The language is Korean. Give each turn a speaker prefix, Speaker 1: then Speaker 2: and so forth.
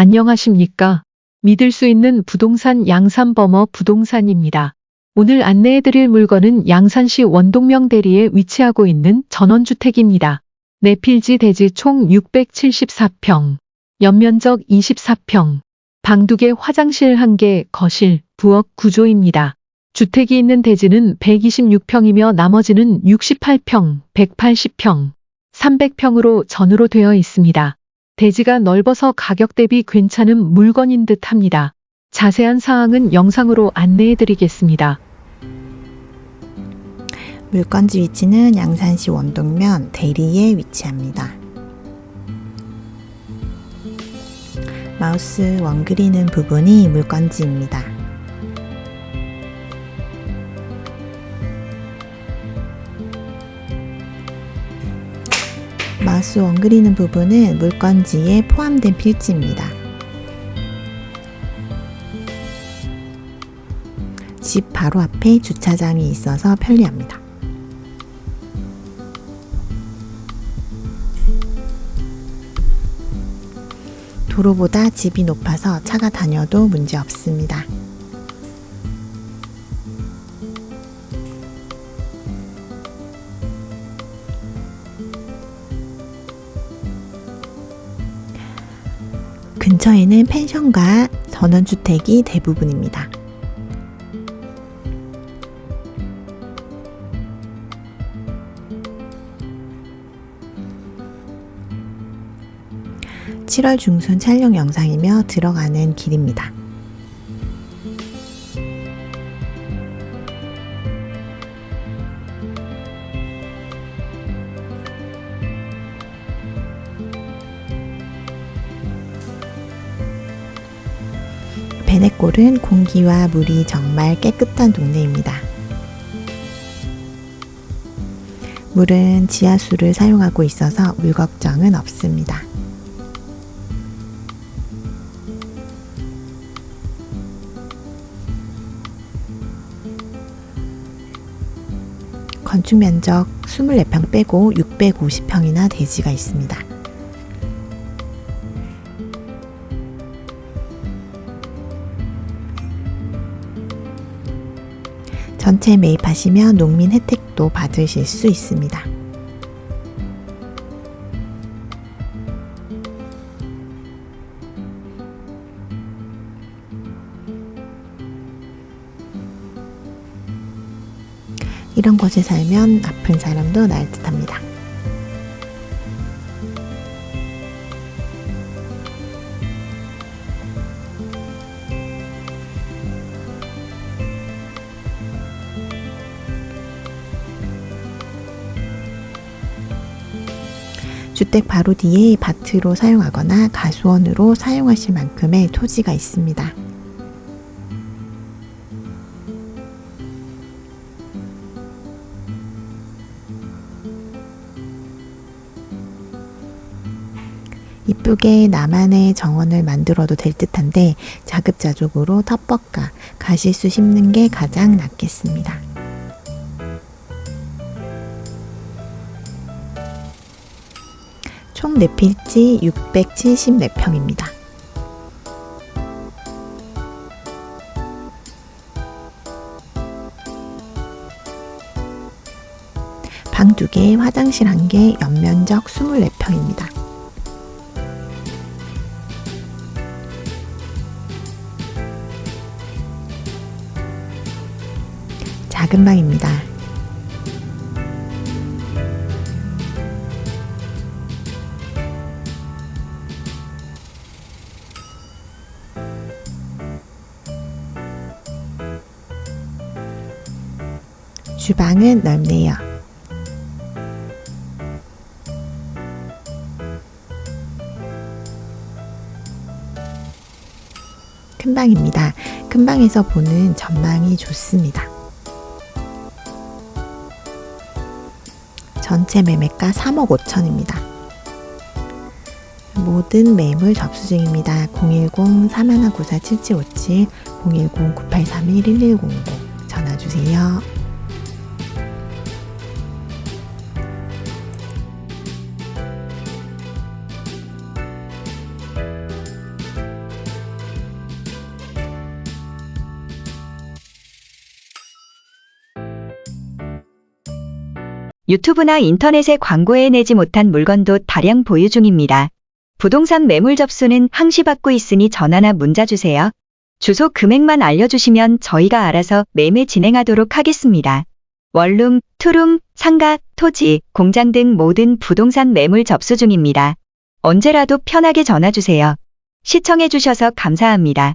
Speaker 1: 안녕하십니까. 믿을 수 있는 부동산 양산버머 부동산입니다. 오늘 안내해드릴 물건은 양산시 원동명 대리에 위치하고 있는 전원주택입니다. 내필지 대지 총 674평, 연면적 24평, 방 2개 화장실 1개, 거실, 부엌 구조입니다. 주택이 있는 대지는 126평이며 나머지는 68평, 180평, 300평으로 전으로 되어 있습니다. 대지가 넓어서 가격 대비 괜찮은 물건인 듯 합니다. 자세한 사항은 영상으로 안내해 드리겠습니다.
Speaker 2: 물건지 위치는 양산시 원동면 대리에 위치합니다. 마우스 원 그리는 부분이 물건지입니다. 마우스 원 그리는 부분은 물건지에 포함된 필지입니다. 집 바로 앞에 주차장이 있어서 편리합니다. 도로보다 집이 높아서 차가 다녀도 문제 없습니다. 근처에는 펜션과 전원주택이 대부분입니다. (7월) 중순 촬영 영상이며 들어가는 길입니다. 베네골은 공기와 물이 정말 깨끗한 동네입니다. 물은 지하수를 사용하고 있어서 물 걱정은 없습니다. 건축 면적 24평 빼고 650평이나 대지가 있습니다. 전체 매입하시면 농민 혜택도 받으실 수 있습니다. 이런 곳에 살면 아픈 사람도 나을 듯 합니다. 주택 바로 뒤에 밭으로 사용하거나 가수원으로 사용하실 만큼의 토지가 있습니다. 이쁘게 나만의 정원을 만들어도 될 듯한데 자급자족으로 텃밭과 가시수 심는 게 가장 낫겠습니다. 총 내필지 674평입니다. 방 2개, 화장실 1개, 연면적 24평입니다. 작은 방입니다. 주방은 넓네요. 큰 방입니다. 큰 방에서 보는 전망이 좋습니다. 전체 매매가 3억 5천입니다. 모든 매물 접수 중입니다. 010-3194-7757, 010-9831-1100 전화 주세요.
Speaker 3: 유튜브나 인터넷에 광고해 내지 못한 물건도 다량 보유 중입니다. 부동산 매물 접수는 항시 받고 있으니 전화나 문자 주세요. 주소 금액만 알려주시면 저희가 알아서 매매 진행하도록 하겠습니다. 원룸, 투룸, 상가, 토지, 공장 등 모든 부동산 매물 접수 중입니다. 언제라도 편하게 전화 주세요. 시청해주셔서 감사합니다.